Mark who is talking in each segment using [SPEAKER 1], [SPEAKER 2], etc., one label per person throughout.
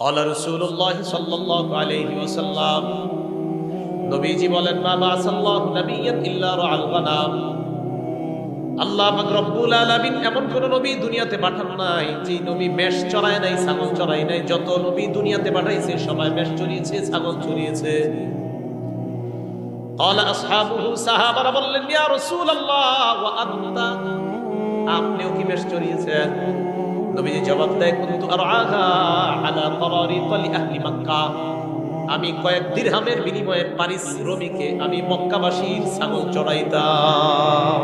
[SPEAKER 1] قال رسول الله صلى الله عليه وسلم নবীজি বলেন মা বাসাল্লাহু নাবিয়্যান ইল্লা রাআল গানাম আল্লাহ পাক রব্বুল আলামিন এমন কোন নবী দুনিয়াতে পাঠানো নাই যে নবী মেষ চড়ায় নাই ছাগল চড়ায় নাই যত নবী দুনিয়াতে পাঠাইছে সবাই মেষ চড়িয়েছে ছাগল চড়িয়েছে قال اصحابه সাহাবারা বললেন ইয়া রাসূলুল্লাহ ওয়া আনতা আপনিও কি মেষ চড়িয়েছেন নবীজি জবাব দেয়, কিন্তু আর আঘা আলা তরারি তলি আহলি মক্কা? আমি কয়েক দিরহামের বিনিময়ে পারিশ্রমিকে আমি মক্কাবাসীর ছাগল চড়াইতাম।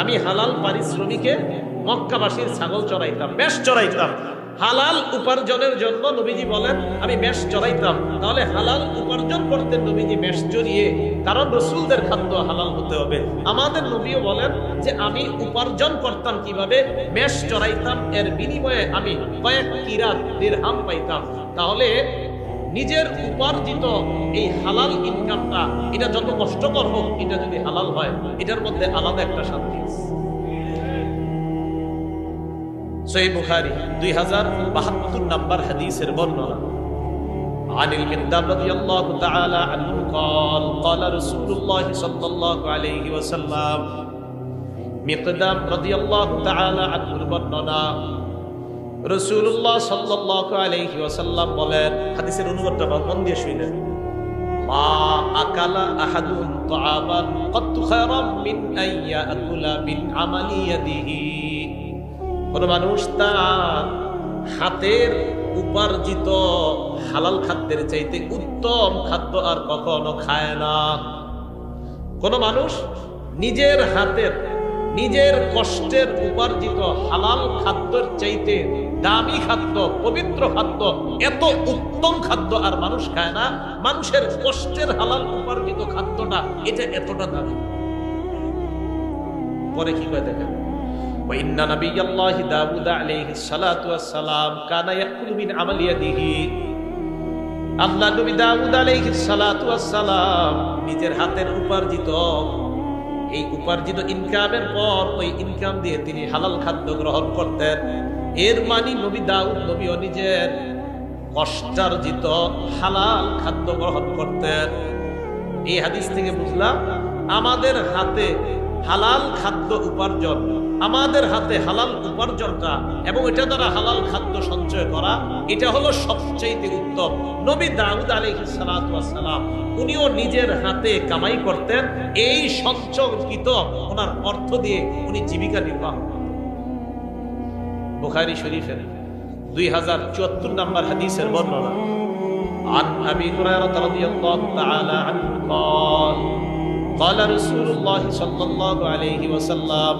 [SPEAKER 1] আমি হালাল পারিশ্রমিকে মক্কাবাসীর ছাগল চড়াইতাম, বেশ চড়াইতাম। হালাল উপার্জনের জন্য নবীজি বলেন, আমি মেষ চড়াইতাম। তাহলে হালাল উপার্জন করতেন নবীজি মেষ চড়িয়ে, কারণ রসুলদের খাদ্য হালাল হতে হবে। আমাদের নবীও বলেন যে, আমি উপার্জন করতাম কীভাবে? মেষ চড়াইতাম, এর বিনিময়ে আমি কয়েক কিরাত দিরহাম পাইতাম। তাহলে নিজের উপার্জিত এই হালাল ইনকামটা এটা যত কষ্টকর হোক, এটা যদি হালাল হয়, এটার মধ্যে আলাদা একটা শান্তি আছে। সহি বুখারি দুই হাজার বাহাত্তর নাম্বার হাদিসের বর্ণনা عن المقدام رضي الله تعالى عنه قال قال رسول الله صلى الله عليه وسلم مقدام رضي الله تعالى عنه বর্ণনা রসুল্লাহ সাল্লাহ আলহি ওয়াসাল্লাম বলেন হাদিসের অনুবাদটা মন দিয়ে শুনলেন মা আকালা আহাদুন তাআবান কত খায়রাম মিন আইয়া আকুলা মিন আমালি ইয়াদিহি কোন মানুষ তার হাতের উপার্জিত হালাল খাদ্যের চাইতে উত্তম খাদ্য আর কখনো খায় না। কোন মানুষ নিজের হাতের, নিজের কষ্টের উপার্জিত হালাল খাদ্যের চাইতে দামি খাদ্য, পবিত্র খাদ্য, এত উত্তম খাদ্য আর মানুষ খায় না। মানুষের কষ্টের হালাল উপার্জিত খাদ্যটা এটা এতটা দামি। পরে কি করে দেখেন? وإن نبي الله داود عليه الصلاة والسلام كان يأكل من عمل يده আল্লাহ নবী দাউদ আলাইহিস সালাতু ওয়াসসালাম নিজের হাতের উপার্জিত এই উপার্জিত ইনকামের পর ওই ইনকাম দিয়ে তিনি হালাল খাদ্য গ্রহণ করতেন এর মানে নবী দাউদ নবীও নিজের কষ্টার্জিত হালাল খাদ্য গ্রহণ করতেন এই হাদিস থেকে বুঝলাম আমাদের হাতে হালাল খাদ্য উপার্জন আমাদের হাতে হালাল উপার্জনটা এবং এটা দ্বারা হালাল খাদ্য সঞ্চয় করা এটা হলো সবচেয়ে উত্তম নবী দাউদ আলী সালাম উনিও নিজের হাতে কামাই করতেন এই সঞ্চয়কৃত ওনার অর্থ দিয়ে উনি জীবিকা নির্বাহ বুখারি শরীফের দুই হাজার চুয়াত্তর নম্বর হাদিসের বর্ণনা عن أبي هريرة رضي الله تعالى عنه قال قال رسول الله صلى الله عليه وسلم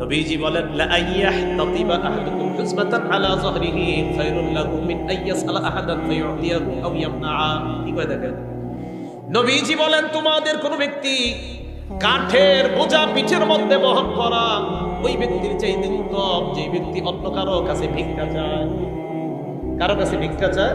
[SPEAKER 1] নবীজি বলেন লা আইয়াহতাতিবা আহাদুকুম হুজমাতান আলা যাহরিহি খায়রুল লাহু মিন আইয়াসআলা আহাদান ফায়ু'তিয়াহু আও ইয়ামনাআ কি কয় দেখেন নবীজি বলেন তোমাদের কোন ব্যক্তি কাঠের বোঝা পিঠের মধ্যে বহন করা ওই ব্যক্তির চাইতে উত্তম যে ব্যক্তি অন্য কারো কাছে ভিক্ষা চায় কারো কাছে ভিক্ষা চায়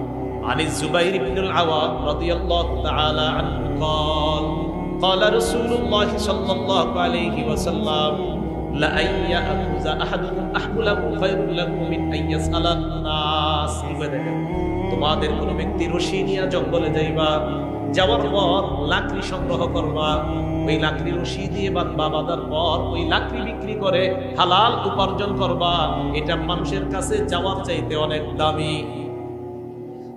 [SPEAKER 1] عن الزبير بن العوام رضي الله تعالى عنه قال قال رسول الله صلى الله عليه وسلم لأن يأخذ أحدكم أحمله خير له من أن يسأل الناس তোমাদের কোন ব্যক্তি রশি নিয়ে জঙ্গলে যাইবা যাওয়ার পর লাকড়ি সংগ্রহ করবা ওই লাকড়ি রশি দিয়ে বাঁধবা বাঁধার পর ওই লাকড়ি বিক্রি করে হালাল উপার্জন করবা এটা মানুষের কাছে যাওয়ার চাইতে অনেক দামি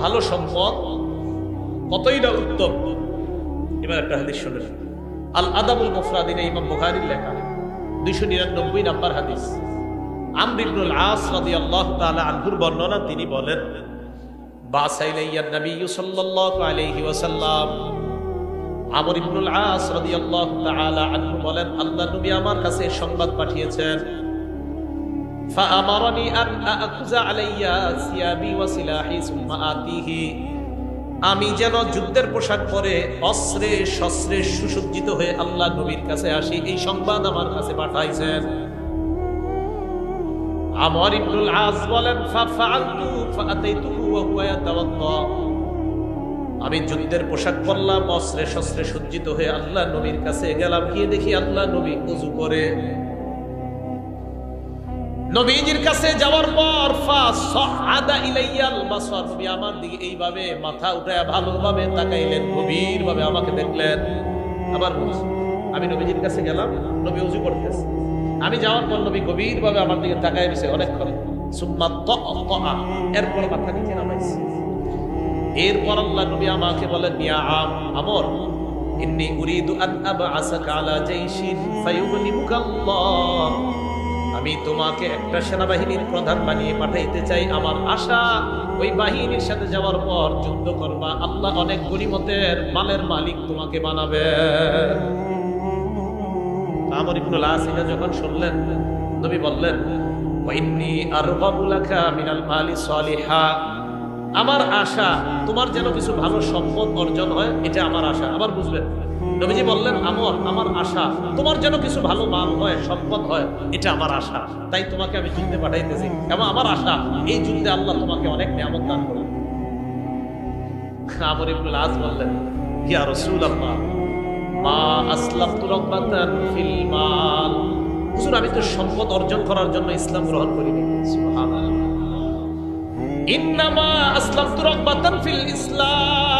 [SPEAKER 1] ভালো সম্পদ, কতই না উত্তম। এবার একটা হাদিস শুনেন আল আদাবুল মুফরাদিনে ইমাম বুখারীর লেখা। দুইশো নিরানব্বই নাম্বার হাদিস। আমর ইবনুল আস রাদিয়াল্লাহু তাআলা আনহুর বর্ণনা, তিনি বলেন বাসাইলাইয়ান নবী সাল্লাল্লাহু আলাইহি ওয়াসাল্লাম। আমর ইবনুল আস রাদিয়াল্লাহু তাআলা আনহু বলেন, আল্লাহ নবী আমার কাছে সংবাদ পাঠিয়েছেন। فأمرني أن أأخذ علي ثيابي وسلاحي ثم آتيه আমি যেন যুদ্ধের পোশাক পরে অস্ত্রে শস্ত্রে সুসজ্জিত হয়ে আল্লাহ নবীর কাছে আসি এই সংবাদ আমার কাছে পাঠাইছেন আমর ইবনুল আস বলেন ফাফআলতু ফাআতাইতুহু ওয়া হুয়া ইয়াতাওয়াদ্দা আমি যুদ্ধের পোশাক পরলাম অস্ত্রে শস্ত্রে সজ্জিত হয়ে আল্লাহ নবীর কাছে গেলাম গিয়ে দেখি আল্লাহ নবী উজু করে নবীজির কাছে যাওয়ার পর ফাসআদা ইলাইয়াল বাসার। নবী আমার দিকে এইভাবে মাথা উঠায় ভালোভাবে তাকাইলেন গভীর ভাবে আমাকে দেখলেন। আবার আমি নবীজির কাছে গেলাম, নবী উজু করতেছে। আমি যাওয়ার পর নবী গভীর ভাবে আমার দিকে তাকায় রয়েছে অনেকক্ষণ। সুম্মা এরপর মাথা নিচে নামাইছে। এরপর আল্লাহ নবী আমাকে বলেন, ইয়া আম, আমর, ইন্নী উরিদু আন আবআসাকা আলা জাইশিন ফায়ুগনিমুকা আল্লাহ আমি তোমাকে একটা সেনাবাহিনীর প্রধান বানিয়ে পাঠাইতে চাই। আমার আশা, ওই বাহিনীর সাথে যাওয়ার পর যুদ্ধ করবা। আল্লাহ অনেক গরিমতের মালের মালিক তোমাকে বানাবে। আমর ইবনুল যখন শুনলেন, নবী বললেন ওয়াইন্নি আরগাবু লাকা মিনাল মালি সালিহা। আমার আশা, তোমার যেন কিছু ভালো সম্পদ অর্জন হয়, এটা আমার আশা। আবার বুঝবেন নবীজি বললেন, আমর, আমার আশা। তোমার যেন কিছু ভালো মাল হয়, সম্পদ হয়, এটা আমার আশা। তাই তোমাকে আমি যুদ্ধে পাঠাইতেছি। এবং আমার আশা, এই যুদ্ধে আল্লাহ তোমাকে অনেক নিয়ামত দান করবে আমর ইবনুল বললেন, ইয়া রাসূলুল্লাহ, মা ফিল মাল। হুজুর, আমি তো সম্পদ অর্জন করার জন্য ইসলাম গ্রহণ করিনি। সুবহানাল্লাহ। ইন্নামা ফিল ইসলাম।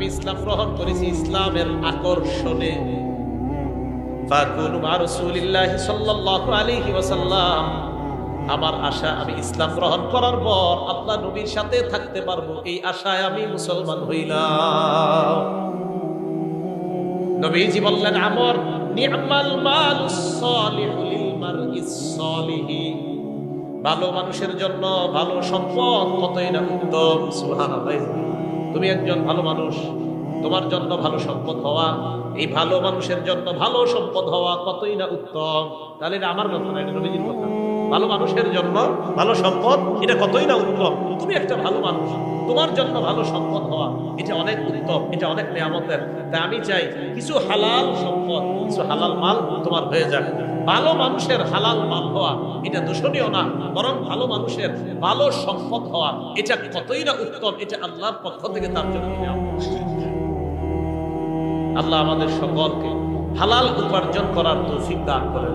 [SPEAKER 1] আমি ইসলাম গ্রহণ করেছি ইসলামের আকর্ষণে। আমার আশা, আমি ইসলাম গ্রহণ করার পর আল্লাহ নবীর সাথে থাকতে পারব। এই আশায় আমি মুসলমান হইলাম। নবীজি বললেন, আমর নি'মাল মালুস সালিহি। ভালো মানুষের জন্য ভালো সম্পদ কতই না উত্তম, সুবহানাল্লাহ। তুমি একজন ভালো মানুষ, তোমার জন্য ভালো সম্পদ হওয়া, এই ভালো মানুষের জন্য ভালো সম্পদ হওয়া কতই না উত্তম? তাহলে আমার কথা না, এটা নবীজির কথা। ভালো মানুষের জন্য ভালো সম্পদ, এটা কতই না উত্তম? তুমি একটা ভালো মানুষ, তোমার জন্য ভালো সম্পদ হওয়া, এটা অনেক উত্তম, এটা অনেক নিয়ামতের। তাই আমি চাই, কিছু হালাল সম্পদ, কিছু হালাল মাল তোমার হয়ে যাক। ভালো মানুষের হালাল মাল হওয়া, এটা দূষণীয় না, বরং ভালো মানুষের ভালো সম্পদ হওয়া, এটা কতই না উত্তম, এটা আল্লাহর পক্ষ থেকে তার জন্য আল্লাহ আমাদের সকলকে হালাল উপার্জন করার তৌফিক দান করেন।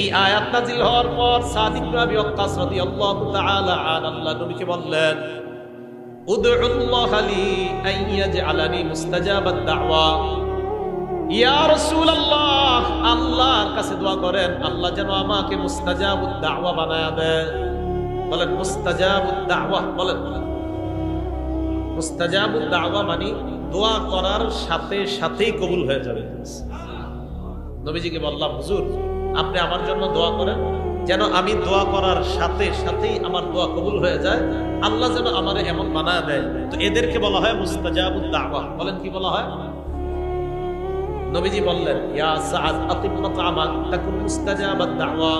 [SPEAKER 1] এই আয়াত নাজিল হওয়ার পর সাদ ইবনে আবি ওয়াক্কাস রাদিয়াল্লাহু তাআলা আন আল্লাহ নবীকে বললেন, উদউল্লাহ লি আন ইয়াজআলানি মুস্তাজাবাদ দাওয়া। ইয়া রাসূলুল্লাহ, আল্লাহর কাছে দোয়া করেন, আল্লাহ যেন আমাকে মুস্তাজাবুদ দাওয়া বানায় দেয় বলেন, মুস্তাজাবুদ দাওয়া? বলেন মুস্তাজাবুদ দাওয়া মানে দোয়া করার সাথে সাথেই কবুল হয়ে যাবে। নবীজিকে বললাম, হুজুর আপনি আমার জন্য দোয়া করেন, যেন আমি দোয়া করার সাথে সাথেই আমার দোয়া কবুল হয়ে যায়। আল্লাহ যেন আমারে এমন বানায় দেয়। তো এদেরকে বলা হয় মুস্তাজাবুদ দাওয়া। বলেন কি বলা হয়? নবীজি বললেন, ইয়া সাআদ আতিম্মা তামাক তাকুন মুস্তাজাবাদ দাওয়া।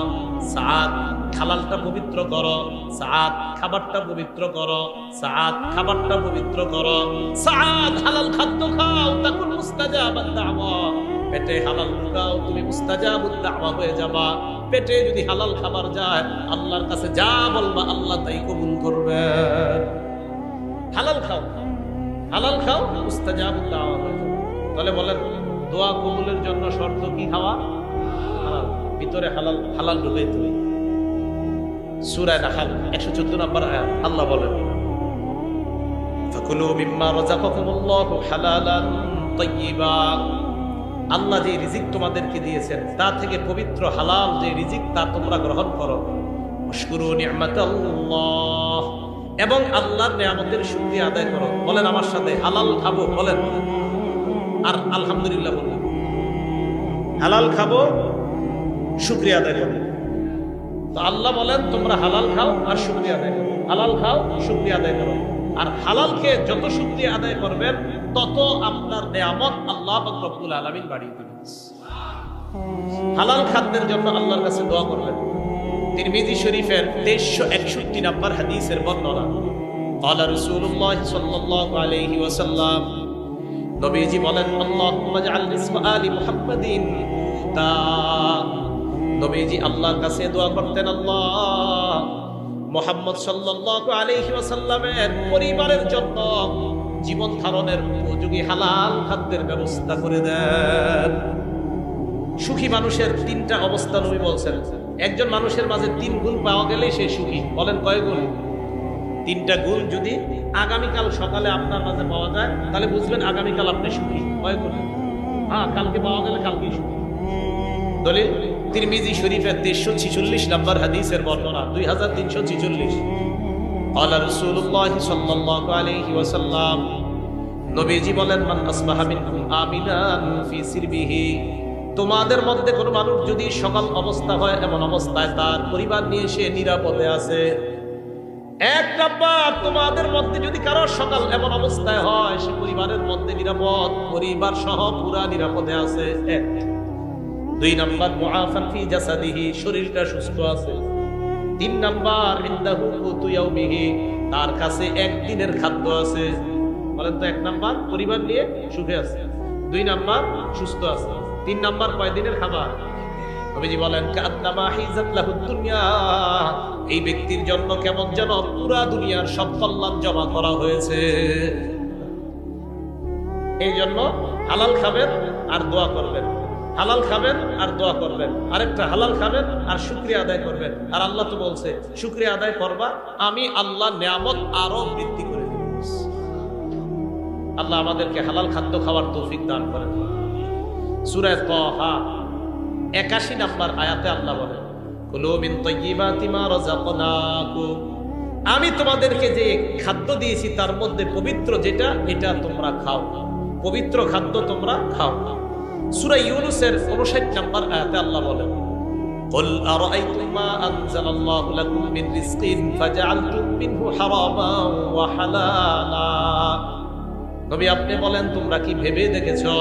[SPEAKER 1] সাআদ হালালটা পবিত্র করো। সাআদ, খাবারটা পবিত্র করো। সাআদ, খাবারটা পবিত্র করো। সাআদ, হালাল খাদ্য খাও। তাকুন মুস্তাজাবাদ দাওয়া। পেটে হালাল খাও, তুমি মুস্তাজাবুদ হয়ে যাবা। পেটে যদি হালাল খাবার যায়, আল্লাহর কাছে যা বলবা, আল্লাহ তাই কবুল করবে। হালাল খাও হালাল খাও মুস্তাজাবুদ হয়ে যাবে। তাহলে বলেন, দোয়া কবুলের জন্য শর্ত কি খাওয়া ভিতরে হালাল হালাল ঢুকাই তুমি সূরা নাহাল 114 নম্বর আয়াত, আল্লাহ বলেন, ফাকুলু মিম্মা রাযাকাকুমুল্লাহু হালালান তাইয়্যিবা আল্লাহ যে রিজিক তোমাদেরকে দিয়েছেন, তা থেকে পবিত্র হালাল যে রিজিক, তা তোমরা গ্রহণ করো। এবং আল্লাহর নিয়ামতের শক্তি আদায় করো। বলেন আমার সাথে, হালাল খাব, বলেন। আর আলহামদুলিল্লাহ বললাম। হালাল খাব, শুক্রিয়া আদায় করো। তো আল্লাহ বলেন, তোমরা হালাল খাও আর শুক্রিয়া আদায় করো। হালাল খাও, শুক্রিয়া আদায় করো। আর হালালকে যত শুকরিয়া আদায় করবেন তত আপনার নেয়ামত আল্লাহ পাক রব্বুল আলামিন বাড়িয়ে দিবেন হালাল খাদ্যের জন্য আল্লাহর কাছে দোয়া করবেন তিরমিজি শরীফের তেইশশো একষট্টি নম্বর হাদিসের বর্ণনা قال رسول الله صلى الله عليه وسلم নবীজি বলেন আল্লাহুম্মা জাআল রিজকা আলি মুহাম্মাদিন তা নবীজি আল্লাহর কাছে দোয়া করতেন আল্লাহ মোহাম্মদ সাল্লাল্লাহু আলাইহি ওয়াসাল্লামের পরিবারের জন্য জীবন ধারণের উপযোগী হালাল খাদ্যের ব্যবস্থা করে দেন। সুখী মানুষের তিনটা অবস্থা নবী বলছেন। একজন মানুষের মাঝে তিন গুণ পাওয়া গেলেই সে সুখী। বলেন কয় গুণ? তিনটা গুণ যদি আগামীকাল সকালে আপনার মাঝে পাওয়া যায়, তাহলে বুঝবেন আগামীকাল আপনি সুখী। কয় গুণ? হ্যাঁ কালকে পাওয়া গেলে কালকেই সুখী। দলিল, তিরমিজি শরীফের তেইশশো ছিচল্লিশ নম্বর হাদিসের বর্ণনা, দুই হাজার তিনশো ছিচল্লিশ। আলা রাসূলুল্লাহ সাল্লাল্লাহু আলাইহি ওয়াসাল্লাম নবীজি বলেন, মান আসবাহা মিনকুম আমিনান ফি সিরবিহি। তোমাদের মধ্যে কোনো মানুষ যদি সকাল অবস্থা হয়, এমন অবস্থায় তার পরিবার নিয়ে সে নিরাপদে আছে। এক নাম্বার, তোমাদের মধ্যে যদি কারও সকাল এমন অবস্থায় হয়, সে পরিবারের মধ্যে নিরাপদ, পরিবার সহ পুরা নিরাপদে আছে। এক। দুই নাম্বার মহাফাফি জাসাদিহি, শরীরটা সুস্থ আছে। তিন নাম্বার তার কাছে একদিনের খাদ্য আছে। বলেন তো, এক নাম্বার পরিবার নিয়ে সুখে আছে, দুই নাম্বার সুস্থ আছে, তিন নাম্বার কয় দিনের খাবার? নবীজি বলেন এই ব্যক্তির জন্য কেমন যেন পুরা দুনিয়ার সব কল্যাণ জমা করা হয়েছে। এই জন্য হালাল খাবেন আর দোয়া করবেন। হালাল খাবেন আর দোয়া করবেন। আরেকটা, হালাল খাবেন আর শুক্রিয়া আদায় করবেন। আর আল্লাহ তো বলছে, শুক্রিয়া আদায় করবা, আমি আল্লাহ নিয়ামত আরও বৃদ্ধি করে দেব। আল্লাহ আমাদেরকে হালাল খাদ্য খাওয়ার তৌফিক দান করেন। সুরায় তহা, একাশি নাম্বার আয়াতে আল্লাহ বলেন আমি তোমাদেরকে যে খাদ্য দিয়েছি, তার মধ্যে পবিত্র যেটা, এটা তোমরা খাও। পবিত্র খাদ্য তোমরা খাও। সূরা ইউনূসের 59 নম্বর আয়াতে আল্লাহ বলেন قل أرأيتم ما أنزل الله لكم من رزق فجعلتم منه حراما وحلالا নবী আপনি বলেন তোমরা কি ভেবে দেখেছো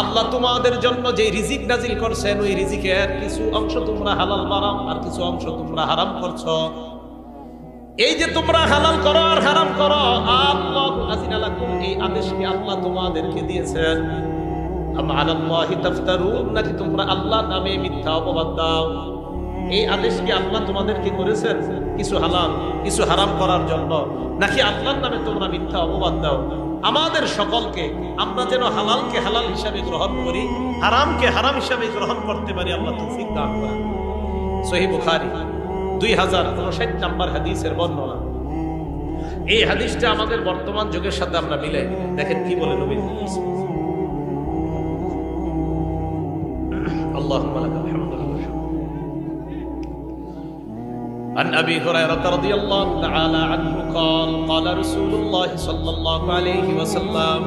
[SPEAKER 1] আল্লাহ তোমাদের জন্য যে রিজিক নাজিল করছেন ওই রিজিকের কিছু অংশ তোমরা হালাল বানাও আর কিছু অংশ তোমরা হারাম করছো এই যে তোমরা হালাল করো আর হারাম করো আল্লাহ আজিনা লাকুম এই আদেশকে আল্লাহ তোমাদেরকে দিয়েছেন আম আলাল্লাহি তাফতারুন নাকি তোমরা আল্লাহ নামে মিথ্যা অপবাদ দাও? এই আদেশ কি আল্লাহ করেছেন? কিছু হালাল, কিছু হারাম করার জন্য? নাকি আল্লাহর নামে তোমরা মিথ্যা অপবাদ দাও? আমাদের সকলকে আমরা যেন হালালকে হালাল হিসাবে গ্রহণ করি, হারামকে হারাম হিসাবে গ্রহণ করতে পারি, আল্লাহ তৌফিক দান করেন। সহি বুখারী, দুই হাজার উনষাট নাম্বার হাদিসের বর্ণনা। এই হাদিসটা আমাদের বর্তমান যুগের সাথে আমরা মিলে। দেখেন কি বলে নবী اللهم لك الحمد والشكر عن ابي هريره رضي الله تعالى عنه قال قال رسول الله صلى الله عليه وسلم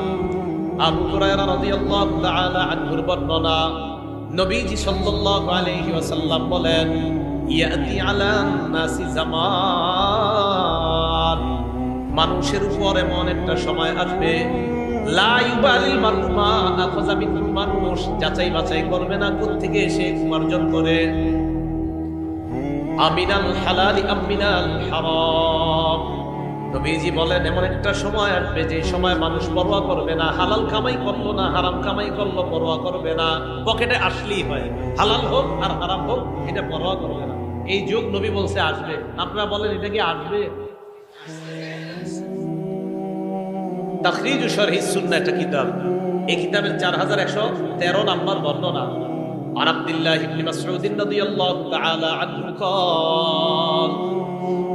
[SPEAKER 1] আবু হুরায়রা রাদিয়াল্লাহু তাআলা আনহুর বর্ণনা নবীজি সাল্লাল্লাহু আলাইহি ওয়াসাল্লাম বলেন ইয়াতি আলা নাসি জামান মানুষের উপর এমন একটা সময় আসবে লা ইউবালিল মারু মা আখাযা মিনহু মানুষ যাচাই বাছাই করবে না? কোত্থেকে এসে উপার্জন করে? আমিনাল হালালি আমিনাল হারাম। নবীজি বলেন, এমন একটা সময় আসবে যে সময় মানুষ পরোয়া করবে না। হালাল কামাই করল না, হারাম কামাই করল, পরোয়া করবে না। পকেটে আসলেই হয়। হালাল হোক আর হারাম হোক, এটা পরোয়া করবে না। এই যুগ নবী বলছে, আসবে। আপনারা বলেন, এটা কি আসবে? তাখরিজ শরহি সুন্না একটা কিতাব। এই কিতাবের চার হাজার একশো তেরো নাম্বার বর্ণনা عن عبد الله بن مسعود رضي الله تعالى عنه قال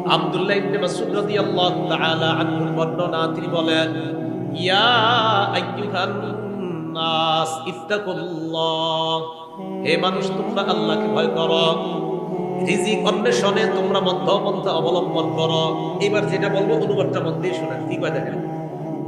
[SPEAKER 1] عبد الله بن مسعود رضي الله تعالى عنه বর্ণনা তিনি বলেন ইয়া আইয়ুহান নাস ইত্তাকুল্লাহ হে মানুষ তোমরা আল্লাহকে ভয় করো রিজিক অন্বেষণে তোমরা মধ্যপন্থা অবলম্বন করো এবার যেটা বলবো অনুবাদটা মন দিয়ে শোনেন কি কয় দেখেন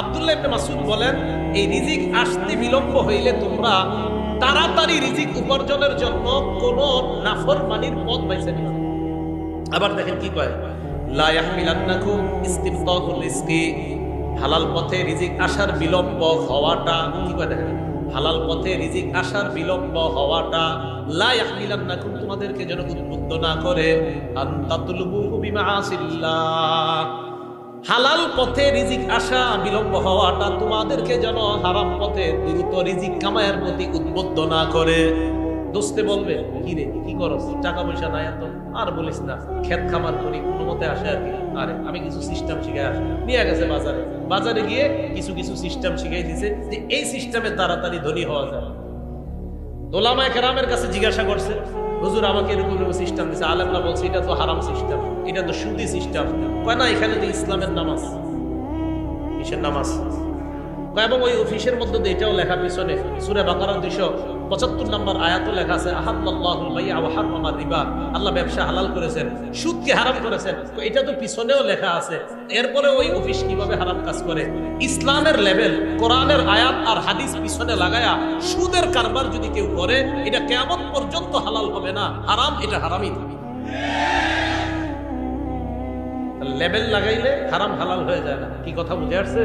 [SPEAKER 1] আব্দুল্লাহ ইবনে মাসুদ বলেন, এই রিজিক আসতে বিলম্ব হইলে তোমরা তাড়াতাড়ি রিজিক উপার্জনের জন্য কোন নাফরমানির পথ বাইছে নিবে আবার দেখেন কি কয়, লা ইয়াহমিলান্নাকুম ইস্তিবতাকুর রিজকি হালাল পথে রিজিক আসার বিলম্ব হওয়াটা, কি কয় দেখেন, হালাল পথে রিজিক আসার বিলম্ব হওয়াটা, লা ইয়াহমিলান্নাকুম তোমাদেরকে যেন উদ্বুদ্ধ না করে, আনতাতুলবুহু বিমাআসিল্লাহ। হালাল পথে রিজিক আসা বিলম্ব হওয়াটা তোমাদেরকে যেন হারাম পথে দ্রুত রিজিক কামায়ের প্রতি উদ্বুদ্ধ না করে। দোস্তে বলবে, কি রে, কি করস? টাকা পয়সা নাই এত? আর বলিস না, ক্ষেত খামার করি, কোনো মতে আসে আর কি? আরে, আমি কিছু সিস্টেম শিখে আসি। নিয়ে গেছে বাজারে। বাজারে গিয়ে কিছু কিছু সিস্টেম শিখাই দিছে যে এই সিস্টেমে তাড়াতাড়ি ধনী হওয়া যায়। দোলামায় কেরামের কাছে জিজ্ঞাসা করছে হুজুর, আমাকে এরকম এরকম সিস্টেম দিয়েছে আলেমরা বলছে, এটা তো হারাম সিস্টেম এটা তো সুদি সিস্টেম কয়, না, এখানে তো ইসলামের নামাজ। কিসের নামাজ? এবং ওই অফিসের মধ্যে এটাও লেখা পিছনে। সুরে বাকারার দুইশো পঁচাত্তর নম্বর আয়াতও লেখা আছে হাররামা রিবা। আল্লাহ ব্যবসা হালাল করেছেন, সুদকে হারাম করেছেন। এটা তো পিছনেও লেখা আছে। এরপরে ওই অফিস কীভাবে হারাম কাজ করে? ইসলামের লেভেল, কোরআনের আয়াত আর হাদিস পিছনে লাগায়া সুদের কারবার যদি কেউ করে, এটা কেমন পর্যন্ত হালাল হবে না। হারাম, এটা হারামই থাকবে। লেভেল লাগাইলে হারাম হালাল হয়ে যায় না। কি কথা বুঝে আসছে?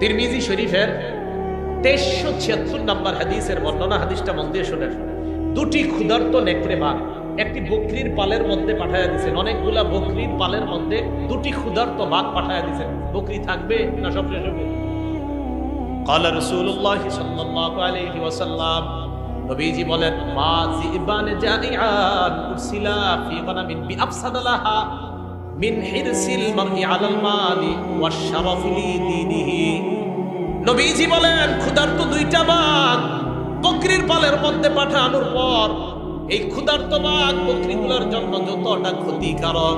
[SPEAKER 1] তিরমিজি শরীফের তেইশশো ছিয়াত্তর নাম্বার হাদিসের বর্ণনা হাদিসটা মন দিয়ে শোনেন দুটি ক্ষুধার্ত নেকড়ে বাঘ একটি বকরির পালের মধ্যে পাঠায়া দিয়েছেন অনেকগুলা বকরির পালের মধ্যে দুটি ক্ষুধার্ত বাঘ পাঠায়া দিয়েছেন বকরি থাকবে না সব শেষ হবে قال رسول الله صلى الله عليه وسلم নবীজি বলেন মা জিবান জাইআন উরসিলা ফি গনামিন বিআফসাদালাহা মিন হিরসিল মারই আলাল মালি ওয়াশরাফি লিদিনিহি নবীজি বলেন, ক্ষুধার্ত দুইটা বাঘ বকরির পালের মধ্যে পাঠানোর পর এই ক্ষুধার্ত বাঘ বকরিগুলোর জন্য যতটা ক্ষতিকারক,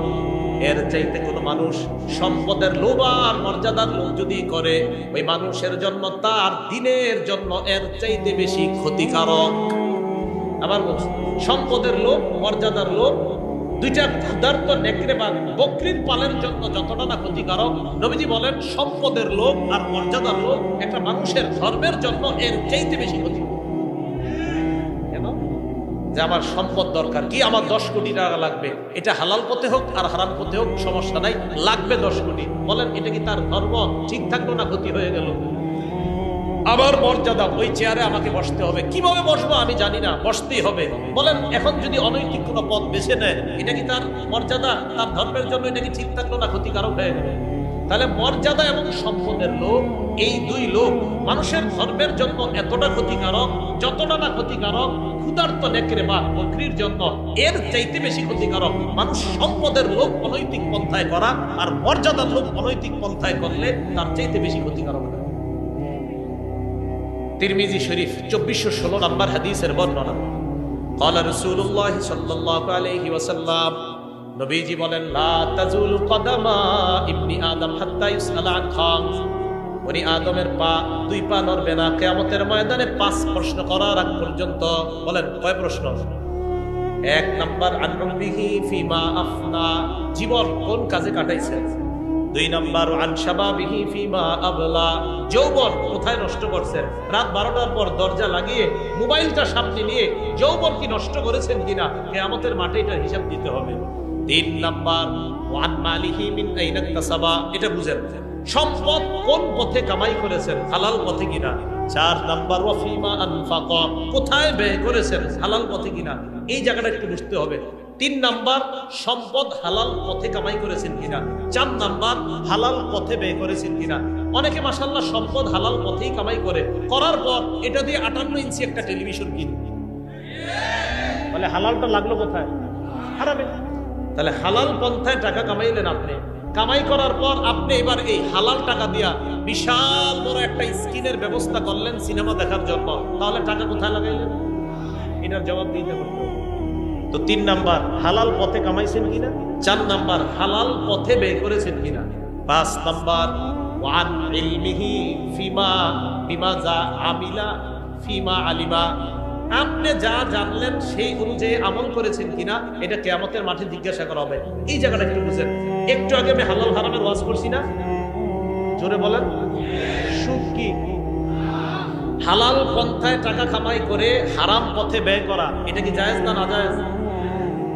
[SPEAKER 1] এর চাইতে কোনো মানুষ সম্পদের লোভ আর মর্যাদার লোভ যদি করে, ওই মানুষের জন্য তার দিনের জন্য এর চাইতে বেশি ক্ষতিকারক। আবার সম্পদের লোভ, মর্যাদার লোভ দুইটা ক্ষুধার্ত নেকড়ে বা বকরির পালের জন্য যতটা না ক্ষতিকারক, নবীজি বলেন, সম্পদের লোভ আর মর্যাদার লোভ একটা মানুষের ধর্মের জন্য এর চাইতে বেশি ক্ষতি। কেন? যে আমার সম্পদ দরকার, কি আমার দশ কোটি টাকা লাগবে? এটা হালাল পথে হোক আর হারাম পথে হোক, সমস্যা নাই, লাগবে দশ কোটি। বলেন, এটা কি তার ধর্ম? ঠিক থাকল না, ক্ষতি হয়ে গেল? আবার মর্যাদা, ওই চেয়ারে আমাকে বসতে হবে। কীভাবে বসবো আমি জানি না, বসতেই হবে। বলেন, এখন যদি অনৈতিক কোনো পথ বেছে নেয়, এটা কি তার মর্যাদা? তার ধর্মের জন্য এটা কি ঠিক থাকল না ক্ষতিকারক হয়ে গেল? তাহলে মর্যাদা এবং সম্পদের লোক এই দুই লোক মানুষের ধর্মের জন্য এতটা ক্ষতিকারক, যতটা না ক্ষতিকারক, ক্ষুধার্ত নেকড়ে বা বকরির জন্য এর চাইতে বেশি ক্ষতিকারক। মানুষ সম্পদের লোক অনৈতিক পন্থায় করা আর মর্যাদার লোক অনৈতিক পন্থায় করলে তার চাইতে বেশি ক্ষতিকারক তিরমিজি শরীফ চব্বিশশো ষোলো নম্বর হাদিসের বর্ণনা قال رسول الله صلى الله عليه وسلم নবীজি বলেন লা তাজুল কদামা ইবনি আদম হাত্তা ইউসআল আন খামস উনি আদমের পা দুই পা নড়বে না কিয়ামতের ময়দানে পাঁচ প্রশ্ন করার আগ পর্যন্ত বলেন কয় প্রশ্ন এক নাম্বার আনরুবিহি ফিমা আফনা জীবন কোন কাজে কাটাইছেন দুই নাম্বার আনসাবাবিহি ফিমা আবলা। যৌবন কোথায় নষ্ট করছেন? রাত বারোটার পর দরজা লাগিয়ে মোবাইলটা সামনে নিয়ে যৌবন কি নষ্ট করেছেন কিনা কেয়ামতের মাঠে এটার হিসাব দিতে হবে। তিন নাম্বার, ওয়ান মালিহি মিন আইনা কাসাবা এটা বুঝেন। সম্পদ কোন পথে কামাই করেছেন? হালাল পথে কিনা? চার নাম্বার ওয়াফিমা আনফাকা। কোথায় ব্যয় করেছেন? হালাল পথে কিনা? এই জায়গাটা একটু বুঝতে হবে। তিন নাম্বার, সম্পদ হালাল পথে কামাই করেছেন কিনা চার নাম্বার, হালাল পথে ব্যয় করেছেন কিনা অনেকে মাসাল্লাহ সম্পদ হালাল পথেই কামাই করে। করার পর এটা দিয়ে আটান্ন ইঞ্চি একটা টেলিভিশন কিনে। তাহলে হালালটা লাগল কোথায়? হারাবে। তাহলে হালাল পন্থায় টাকা কামাইলেন আপনি। কামাই করার পর আপনি এবার এই হালাল টাকা দিয়া বিশাল বড় একটা স্ক্রিনের ব্যবস্থা করলেন সিনেমা দেখার জন্য। তাহলে টাকা কোথায় লাগাইলেন? এটার জবাব দিতে পারতো তো তিন নাম্বার হালাল পথে কামাইছেন কিনা? চার নাম্বার হালাল পথে ব্যয় করেছেন কিনা? পাঁচ নাম্বার ওয়ান ইলমিহি ফিমা বিমা যা আমিলা ফিমা আলিমা। আপনি যা জানলেন সেই অনুযায়ী আমল করেছেন কিনা এটা কেয়ামতের মাঠে জিজ্ঞাসা করা হবে। এই জায়গাটা একটু বুঝেন। একটু আগে আমি হালাল হারামের ওয়াজ করছি না? জোরে বলেন। সুদ কি? হালাল পন্থায় টাকা কামাই করে হারাম পথে ব্যয় করা এটা কি জায়েজ না না জায়েজ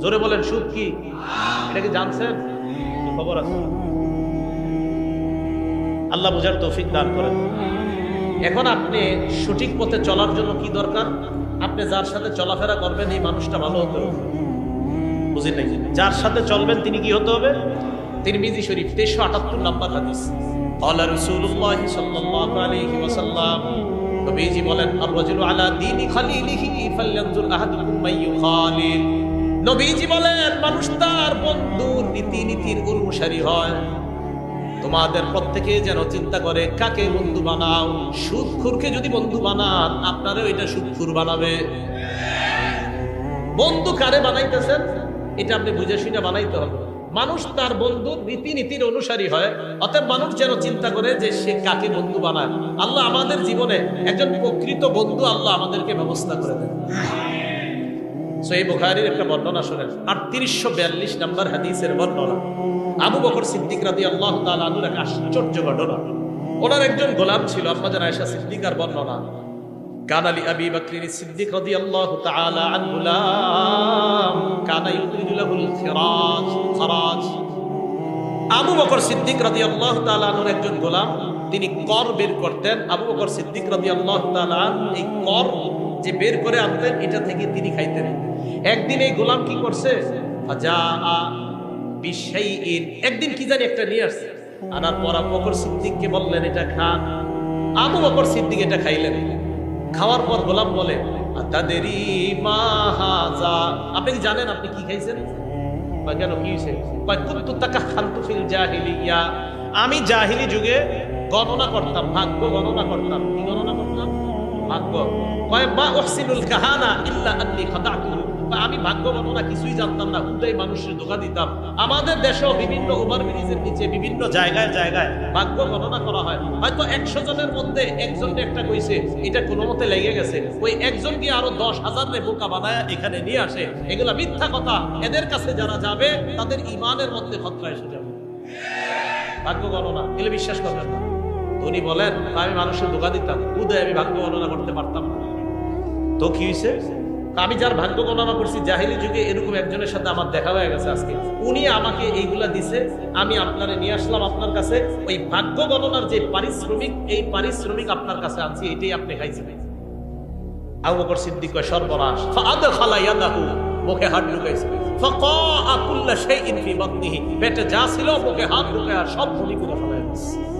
[SPEAKER 1] জোরে বলেন সুদ কি? এটা কি জানছেন? খবর আছে। আল্লাহ বুঝার তৌফিক দান করেন। এখন আপনি সঠিক পথে চলার জন্য কি দরকার? আপনি যার সাথে চলাফেরা করবেন, এই মানুষটা ভালো হতে হবে। বুঝলেন নাকি যার সাথে চলবেন, তিনি কি হতে হবে? তিরমিজি শরীফ, তেইশশো আটাত্তর নাম্বার হাদিস। আল্লাহ রসুল্লাহ সাল্লাল্লাহু আলাইহি ওয়াসাল্লাম, নবীজি বলেন, আর রাজুলু আলা দীনি খালিলিহি ফালয়ানজুর আহাদুকুম মাইয়ু খালিল। নবীজি বলেন, মানুষ তার বন্ধুর নীতি নীতির অনুসারী হয়। তোমাদের প্রত্যেকে যেন চিন্তা করে, কাকে বন্ধু বানাও? সুদখুরকে যদি বন্ধু বানান, আপনারও এটা সুদখুর বানাবে। বন্ধু কারে বানাইতেছেন? এটা আপনি বুঝে শুনে বানাইতে হবে। মানুষ তার বন্ধুর রীতিনীতির অনুসারী হয়, অতএব মানুষ যেন চিন্তা করে যে সে কাকে বন্ধু বানায়। আল্লাহ আমাদের জীবনে একজন প্রকৃত বন্ধু আল্লাহ আমাদেরকে ব্যবস্থা করে দেন। সহি বুখারীর একটা বর্ণনা শোনেন। আটত্রিশশো বিয়াল্লিশ নাম্বার হাদিসের বর্ণনা। আবু বকর সিদ্দিক রাদি আল্লাহ তালুর এক আশ্চর্য ঘটনা। ওনার একজন গোলাম ছিল আপনাদের আয়সা সিদ্দিকার বর্ণনা। কান আবি বকরিন সিদ্দিক রাদি আল্লাহ তাআলা আন গুলাম কানা ইউরিদু লাহুল খিরাজ খরাজ আবু বকর সিদ্দিক রাদি আল্লাহ তালুর একজন গোলাম, তিনি কর বের করতেন। আবু বকর সিদ্দিক রাদি আল্লাহ তালা এই কর যে বের করে আনতেন, এটা থেকে তিনি খাইতেন। একদিন এই গোলাম কি করছে? একদিন কি জানি একটা নিয়ে আসছে। আনার পর বকর সিদ্দিককে বললেন, এটা খান আবু বকর সিদ্দিক এটা খাইলেন। খাওয়ার পর গোলাম বলে তাদেরই আপনি কি জানেন আপনি কি খাইছেন? কেন কি ফিল জাহিলিয়া। আমি জাহিলি যুগে গণনা করতাম, ভাগ্য গণনা করতাম। কি গণনা করতাম? ভাগ্য। কয়, মা ওহসিনুল কাহানা ইল্লা আন্নি খাদাতুহু আমি ভাগ্য গণনা কিছুই জানতাম না হুদাই মানুষের ধোকা দিতাম। আমাদের দেশেও বিভিন্ন ওভার ব্রিজের নিচে বিভিন্ন জায়গায় জায়গায় ভাগ্য গণনা করা হয়। হয়তো একশো জনের মধ্যে একজন একটা কইছে, এটা কোনো মতে লেগে গেছে। ওই একজন গিয়ে আরও দশ হাজার রে বোকা বানায় এখানে নিয়ে আসে? এগুলা মিথ্যা কথা। এদের কাছে যারা যাবে, তাদের ইমানের মধ্যে খতরা এসে যাবে। ভাগ্য গণনা, এগুলো বিশ্বাস করবেন না। উনি বলেন, আমি মানুষের ধোকা দিতাম। উদয় আমি ভাগ্য গণনা করতে পারতাম না। তো কি হয়েছে আমি যার ভাগ্য গণনা করছি, জাহিলি যুগে এরকম একজনের সাথে আমার দেখা হয়ে গেছে আজকে। উনি আমাকে এইগুলা দিছে, আমি আপনারে নিয়ে আসলাম আপনার কাছে। ওই ভাগ্য গণনার যে পারিশ্রমিক, এই পারিশ্রমিক আপনার কাছে আনছি, এটাই আপনি খাইছেন। আবু সিদ্দিক সর্বনাশ। মুখে হাত ঢুকাইছে। পেটে যা ছিল মুখে হাত ঢুকায় সব বমি করে দিছে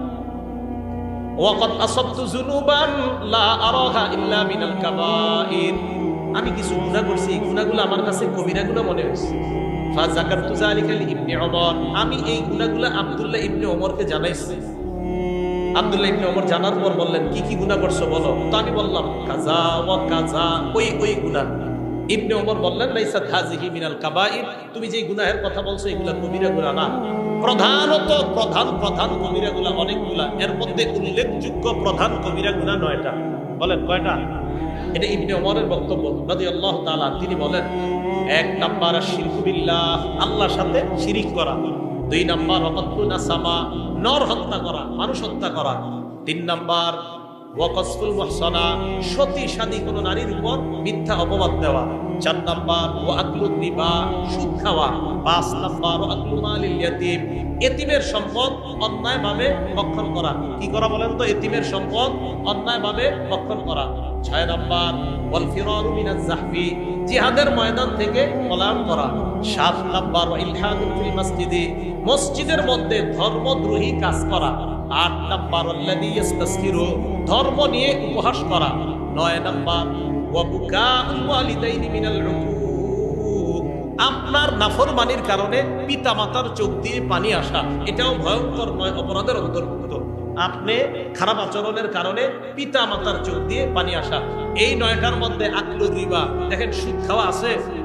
[SPEAKER 1] আসাবতু যুনুবান লা আরাহা ইল্লা মিনাল আমি কিছু গুনাহ করছি, এই গুনাহগুলো আমার কাছে মনে যালিকা ইবনে ওমর। আমি এই গুনাহগুলো আব্দুল্লাহ ইবনে ওমরকে জানাইছি। আব্দুল্লাহ ইবনে ওমর জানার পর বললেন, কি কি গুনাহ করছ বলো? তো আমি বললাম, কাজা ওয়া কাজা। ওই ওই গুনাহ ইবনে ওমর বললেন লাইসাত হাজিহি মিনাল কাবাইর তুমি যে গুনাহের কথা বলছো, এগুলা কবিরা গুনাহ না। প্রধানত প্রধান প্রধান কবিরা গুলা অনেকগুলা। এর মধ্যে উল্লেখযোগ্য প্রধান কবিরা গুনাহ নয়টা। বলেন, কয়টা? এটা ইবনে ওমরের বক্তব্য। রাদিয়াল্লাহু তাআলা, তিনি বলেন, এক নাম্বার শিরকুবিল্লাহ আল্লাহর সাথে শিরিক করা। দুই নাম্বার অকত্তু নাসামা নর হত্যা করা, মানুষ হত্যা করা। তিন নাম্বার ওয়াকসফুল মুহসানা সতী সাদী কোন নারীর উপর মিথ্যা অপবাদ দেওয়া। চার নাম্বার ও আকলুদ রিবা সুদ খাওয়া। পাঁচ নাম্বার ও আকলু মালিল ইয়াতিম। এতিমের সম্পদ অন্যায়ভাবে ভক্ষণ করা। কি করা বলেন তো? এতিমের সম্পদ অন্যায়ভাবে ভক্ষণ করা। ছয় নাম্বার, ওয়াল ফিরারু মিনাজ জাহফি। জিহাদের ময়দান থেকে পলায়ন করা। সাত নাম্বার, ওয়া ইলহাদুল মসজিদে। মসজিদের মধ্যে ধর্মদ্রোহী কাজ করা। আট নাম্বার ধর্ম নিয়ে উপহাস করা। নয় নাম্বার আপনার নাফরমানির কারণে পিতামাতার চোখ দিয়ে পানি আসা, এটাও ভয়ঙ্কর নয়, অপরাধের অন্তর্ভুক্ত। আপনি খারাপ আচরণের কারণে পিতা মাতার চোখ দিয়ে পানি আসা। এই নয়টার মধ্যে আকলুর রিবা দেখেন, সুদ খাওয়া আছে?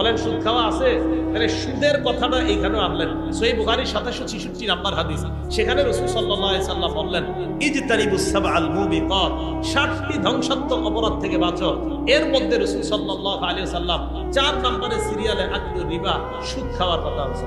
[SPEAKER 1] বলেন, সুদ খাওয়া আছে? তাহলে সুদের কথাটা এইখানে আনলেন। সই বুখারির সাতাশো ছিষট্টি নাম্বার হাদিস। সেখানে রসুল সাল্লাহ সাল্লাম বললেন ইজতানিবুস আল মুবিকাত। ষাটটি ধ্বংসাত্মক অপরাধ থেকে বাঁচো। এর মধ্যে রসুল সাল্লাহ আলী সাল্লাম চার নাম্বারের সিরিয়ালে আত্মীয় রিবা সুদ খাওয়ার কথা আছে